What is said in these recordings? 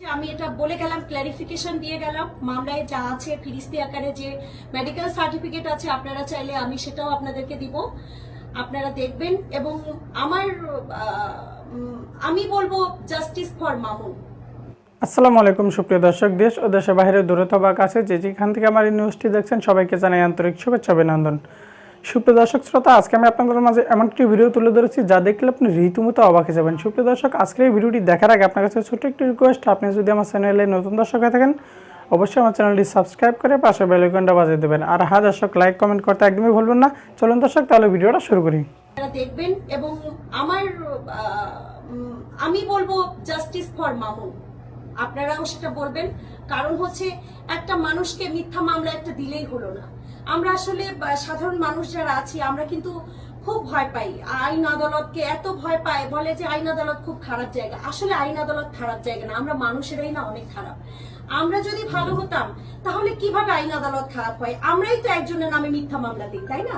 আমি এটা বলে গেলাম ক্ল্যারিফিকেশন দিয়ে গেলাম। মামলায় যা আছে, ফিরিস্তি আকারে যে মেডিকেল সার্টিফিকেট আছে, আপনারা চাইলে আমি সেটাও আপনাদেরকে দিব। আপনারা দেখবেন এবং আমার আমি বলব জাস্টিস ফর মামুন আসসালামু আলাইকুম, সুপ্রিয় দর্শক, দেশ ও দেশের বাইরে দূরত বা কাছে যে যেখান থেকে আমার এই নিউজটি দেখছেন, সবাইকে জানাই আন্তরিক শুভেচ্ছা, অভিনন্দন। সুপ্রিয় দর্শক শ্রোতা, আজকে আমি আপনাদের মাঝে এমন একটি ভিডিও তুলে ধরেছি যা দেখলে আপনি রীতিমতো অবাক হয়ে যাবেন। সুপ্রিয় দর্শক, আজকের এই ভিডিওটি দেখার আগে আপনার কাছে ছোট্ট একটি রিকোয়েস্ট আপনি যদি আমার চ্যানেলে নতুন দর্শক হয়ে থাকেন, অবশ্যই আমার চ্যানেলটি সাবস্ক্রাইব করে পাশে বেল আইকনটা বাজিয়ে দেবেন। আর হ্যাঁ দর্শক লাইক কমেন্ট করতে একদমই ভুলবেন না। চলুন দর্শক, তাহলে ভিডিওটা শুরু করি। দেখবেন এবং আমার আমি বলব জাস্টিস ফর মামুন। আপনারাও সেটা বলবেন। কারণ হচ্ছে একটা মানুষকে মিথ্যা মামলা একটা দিলেই হলো না। আমরা আসলে সাধারণ মানুষ যারা আছি আমরা কিন্তু খুব ভয় পাই। আইন আদালতকে এত ভয় পায় বলে যে আইন আদালত খুব খারাপ জায়গা। আসলে আইন আদালত খারাপ জায়গা না আমরা মানুষেরাই না অনেক খারাপ। আমরা যদি ভালো হতাম তাহলে কীভাবে আইন আদালত খারাপ হয়? আমরাই তো একজনের নামে মিথ্যা মামলা দিই তাই না?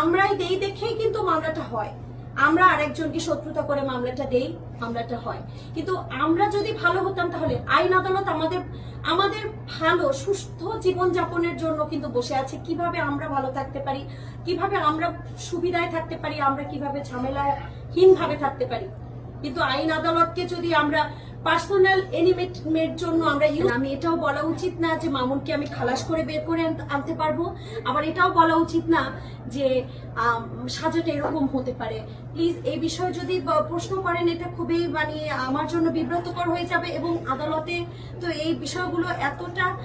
আমরাই দেই দেখেই কিন্তু মামলাটা হয়। আমরা আরেকজনকে শত্রুতা করে মামলাটা দেই মামলাটা হয়। কিন্তু আমরা যদি ভালো হতাম তাহলে আইন আদালত আমাদের আমাদের ভালো, সুস্থ জীবনযাপনের জন্য কিন্তু বসে আছে। কীভাবে আমরা ভালো থাকতে পারি? কীভাবে আমরা সুবিধায় থাকতে পারি? আমরা কীভাবে ঝামেলাহীনভাবে থাকতে পারি? কিন্তু আইন আদালতকে যদি আমরা পার্সোনাল এনিমেটের জন্য আমরা আমি এটাও বলা উচিত না যে মামুনকে আমি খালাস করে বের করে আনতে- পারব। আবার এটাও বলা উচিত না যে সাজাটা এরকম হতে পারে। প্লিজ এই বিষয়ে যদি প্রশ্ন করেন, এটা খুবই মানে আমার জন্য বিব্রতকর হয়ে যাবে এবং আদালতে তো এই বিষয়গুলো এতটা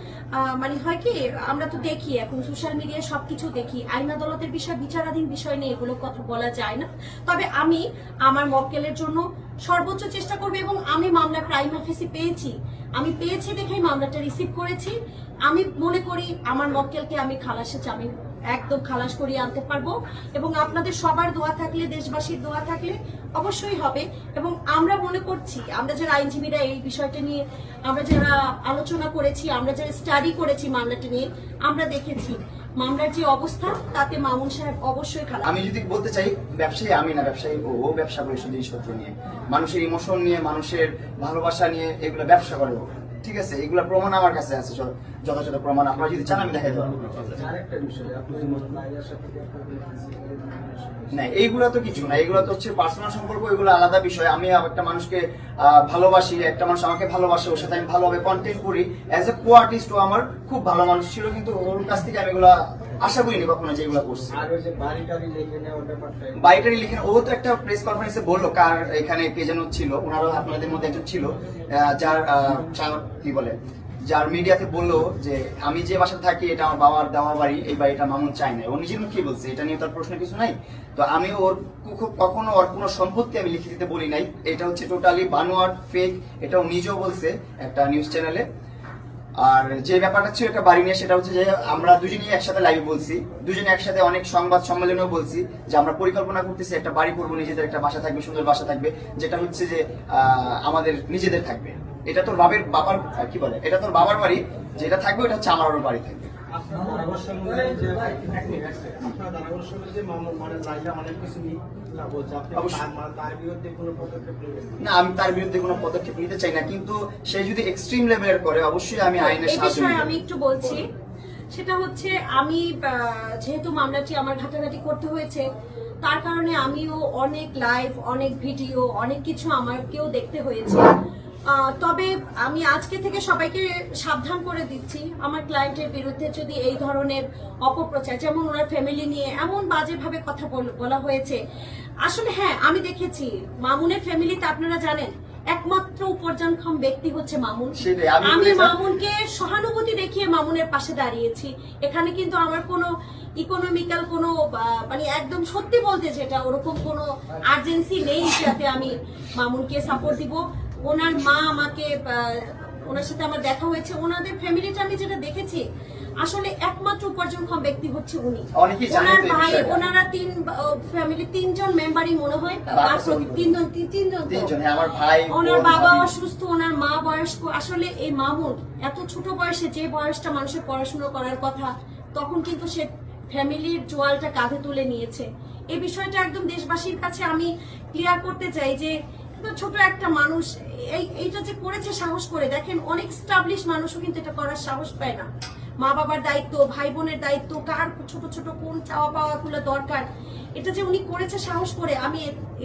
মানে হয় কি, আমরা তো দেখি এখন সোশ্যাল মিডিয়ায় সবকিছু দেখি। আইন আদালতের বিষয়, বিচারাধীন বিষয় নিয়ে এগুলো কথা বলা যায় না। তবে আমি আমার মক্কেলের জন্য সর্বোচ্চ চেষ্টা করবে এবং আমি মামলা ক্রাইম অফিসে পেয়েছি। আমি পেয়েছি দেখেই মামলাটা রিসিভ করেছি। আমি মনে করি আমার মক্কেলকে আমি খালাসে জামিন একদম খালাস করিয়ে আনতে পারব। এবং আপনাদের সবার দোয়া থাকলে, দেশবাসীর দোয়া থাকলে অবশ্যই হবে। এবং আমরা মনে করছি, আমরা যারা আইনজীবীরা এই বিষয়টা নিয়ে, আমরা যারা আলোচনা করেছি, আমরা যারা স্টাডি করেছি মামলাটা নিয়ে, আমরা দেখেছি মামলার যে অবস্থা, তাতে মামুন সাহেব অবশ্যই খালাস। আমি যদি বলতে চাই, ব্যবসায়ী আমি না, ব্যবসায়ী ও ব্যবসা করে জিনিসপত্র নিয়ে। মানুষের ইমোশন নিয়ে, মানুষের ভালোবাসা নিয়ে এগুলো ব্যবসা করে। ঠিক আছে এগুলো প্রমাণ আমার কাছে আছে যথাযথ প্রমাণ আপনারা যদি চান আমি দেখাই দেবো। না এইগুলা তো কিছু না এগুলো তো হচ্ছে পার্সোনাল সম্পর্ক এগুলো আলাদা বিষয়। আমি একটা মানুষকে আহ, ভালোবাসি একটা মানুষ আমাকে ভালোবাসে ওর সাথে আমি ভালোভাবে কন্টেন্ট করি। অ্যাজ এ কো আর্টিস্ট ও আমার খুব ভালো মানুষ ছিল কিন্তু ওর কাছ থেকে আমি এগুলো আশা করিনি কখনো যে এগুলো করছি। আর ওই যে বাড়ি টাড়ি লিখে বাইটারি লিখেন ও তো একটা প্রেস কনফারেন্সে বলল কার এখানে কে যেন ছিল ওনারও আপনাদের মধ্যে একজন ছিল যার কি বলে যার মিডিয়াতে বলল যে আমি যে বাসায় থাকি এটা আমার বাবার দেওয়া বাড়ি এই বাড়িটা মামুন চাই না। ও নিজের মুখেই বলছে এটা নিয়ে তার প্রশ্ন কিছু নাই। তো আমি ওর কু- কখনো ওর কোনো সম্পত্তি আমি লিখে দিতে বলি নাই। এটা হচ্ছে টোটালি বানোয়ার ফেক এটা ও নিজেও বলছে একটা নিউজ চ্যানেলে আর যে ব্যাপারটা ছিল একটা বাড়ি নিয়ে, সেটা হচ্ছে যে আমরা দুজনেই একসাথে লাইভে বলছি। দুজনে একসাথে অনেক সংবাদ সম্মেলনেও বলছি যে আমরা পরিকল্পনা করতেছি একটা বাড়ি করব, নিজেদের একটা বাসা থাকবে, সুন্দর বাসা থাকবে, যেটা হচ্ছে যে আমাদের নিজেদের থাকবে। এটা তোর বাবার বাবার, কি বলে? এটা তোর বাবার বাড়ি, যেটা থাকবে, ওটা হচ্ছে আমারও বাড়ি থাকবে। আপনার যে। আপনার মানে অনেক কিছু নিয়ে না আমি তার বিরুদ্ধে কোনো পদক্ষেপ নিতে চাই না কিন্তু সে যদি এক্সট্রিম লেভেলের করে অবশ্যই আমি আইনের সাহায্য আমি একটু বলছি সেটা হচ্ছে আমি আহ, যেহেতু মামলাটি আমার ঘাটাঘাটি করতে হয়েছে তার কারণে আমিও অনেক লাইভ অনেক ভিডিও অনেক কিছু আমাকেও দেখতে হয়েছে। তবে আমি আজকে থেকে সবাইকে সাবধান করে দিচ্ছি। আমার ক্লায়েন্টের বিরুদ্ধে যদি এই ধরনের অপপ্রচার যেমন ওনার ফ্যামিলি নিয়ে এমন বাজেভাবে কথা বল- হয়েছে। আসলে হ্যাঁ আমি দেখেছি মামুনের ফ্যামিলিতে আপনারা জানেন একমাত্র উপার্জনক্ষম ব্যক্তি হচ্ছে মামুন। আমি আমি মামুনকে সহানুভূতি দেখিয়ে মামুনের পাশে দাঁড়িয়েছি। এখানে কিন্তু আমার কোনো ইকোনমিক্যাল কোনো মানে একদম সত্যি বলতে যেটা ওরকম কোনো আর্জেন্সি নেই যাতে আমি মামুনকে সাপোর্ট দিব। ওনার মা আমাকে ওনার সাথে আমার দেখা হয়েছে। ওনাদের ফ্যামিলিটা আমি যেটা দেখেছি আসলে একমাত্র উপার্জনক্ষম ব্যক্তি হচ্ছে উনি। ওনার ভাই ওনারা তিন ফ্যামিলি তিনজন মেম্বারই মনে হয় তিনজন। তিনজন হ্যাঁ, ওনার বাবা অসুস্থ ওনার মা বয়স্ক। আসলে এই মামুন এত ছোট বয়সে যে বয়সটা মানুষের পড়াশোনা করার কথা তখন কিন্তু সে ফ্যামিলির জোয়ালটা কাঁধে তুলে নিয়েছে। এই বিষয়টা একদম দেশবাসীর কাছে আমি ক্লিয়ার করতে চাই যে ছোট একটা মানুষ, এই, এইটা যে করেছে সাহস করে, দেখেন, অনেক স্টাবলিশ মানুষও কিন্তু এটা করার সাহস পায় না। মা বাবার দায়িত্ব ভাই বোনের দায়িত্ব, কার ছোট ছোট কোন চাওয়া পাওয়া গুলো দরকার, এটা যে উনি করেছে সাহস করে, আমি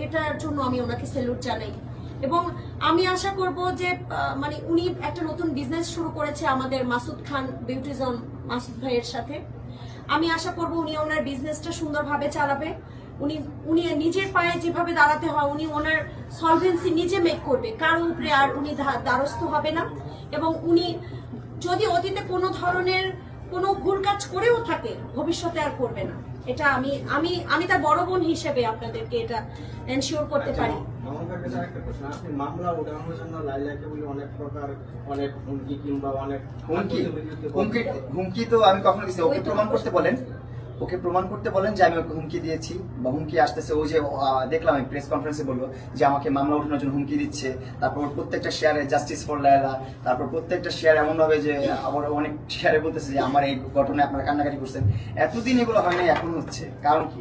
এটার জন্য আমি ওনাকে স্যালুট জানাই। এবং আমি আশা করব যে মানে উনি একটা নতুন বিজনেস শুরু করেছে আমাদের মাসুদ খান বিউটিজম মাসুদ ভাইয়ের সাথে। আমি আশা করব উনি ওনার বিজনেসটা সুন্দরভাবে চালাবে। উনি উনি নিজের পায়ে যেভাবে দাঁড়াতে হয় উনি ওনার সলভেন্সি নিজে মেক করবে কারও উপরে আর উনি দ্বারস্থ হবে না। এবং উনি যদি অতীতে কোনো ধরনের কোনো ভুল কাজ করেও থাকে ভবিষ্যতে আর করবে না। এটা আমি আমি আমি তার বড় বোন হিসেবে আপনাদেরকে এটা এনশিওর করতে পারি। প্রকার অনেক হুমকি কিংবা অনেক হুমকি? আতঙ্কের বিরুদ্ধে হুমকি হুমকি তো আমি কখনো দিচ্ছি ওকে প্রমাণ করতে বলেন। ওকে প্রমাণ করতে বলেন যে আমি ওকে হুমকি দিয়েছি বা হুমকি আসতেছে। ও যে দেখলাম আমি প্রেস কনফারেন্সে বলল যে আমাকে মামলা ওঠানোর জন্য হুমকি দিচ্ছে। তারপর প্রত্যেকটা শেয়ারে জাস্টিস ফর লায়লা তারপর প্রত্যেকটা শেয়ার এমন ভাবে যে, আবার অনেক শেয়ারে বলতেছে যে, আমার এই ঘটনায় আপনারা কান্নাকাটি করছেন। এতদিন এগুলো হয় না এখন হচ্ছে। কারণ কি?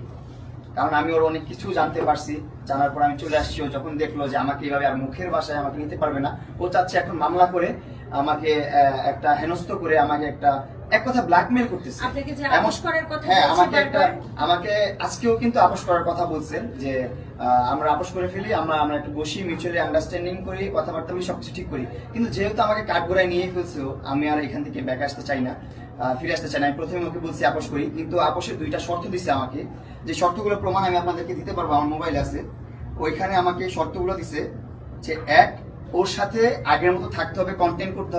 কারণ আমি ওর অনেক কিছু জানতে পারছি। জানার পর আমি চলে আসছি। ও যখন দেখল যে আমাকে এইভাবে আর মুখের বাসায় আমাকে নিতে পারবে না, ও চাচ্ছে এখন মামলা করে আমাকে একটা হেনস্থ করে আমাকে একটা এক কথা ব্ল্যাকমেল করতেছে। হ্যাঁ আমাকে একটা আমাকে আজকেও কিন্তু আপোষ করার কথা বলছেন যে আমরা আপোষ করে ফেলি আমরা আমরা একটু বসি মিউচুয়ালি আন্ডারস্ট্যান্ডিং করি কথাবার্তা বলি সবকিছু ঠিক করি। কিন্তু যেহেতু আমাকে কাঠগোড়ায় নিয়ে ফেলছে আমি আর এখান থেকে ব্যাক আসতে চাই না ফিরে আসতে চাই না। আমি প্রথমে ওকে বলছি আপোষ করি কিন্তু আপোষের দুইটা শর্ত দিছে আমাকে। যে শর্তগুলো প্রমাণ আমি আপনাদেরকে দিতে পারব আমার মোবাইল আছে। ওইখানে আমাকে শর্তগুলো দিছে যে এক ওর সাথে আগের মতো থাকতে হবে কন্টেন্ট করতে হবে।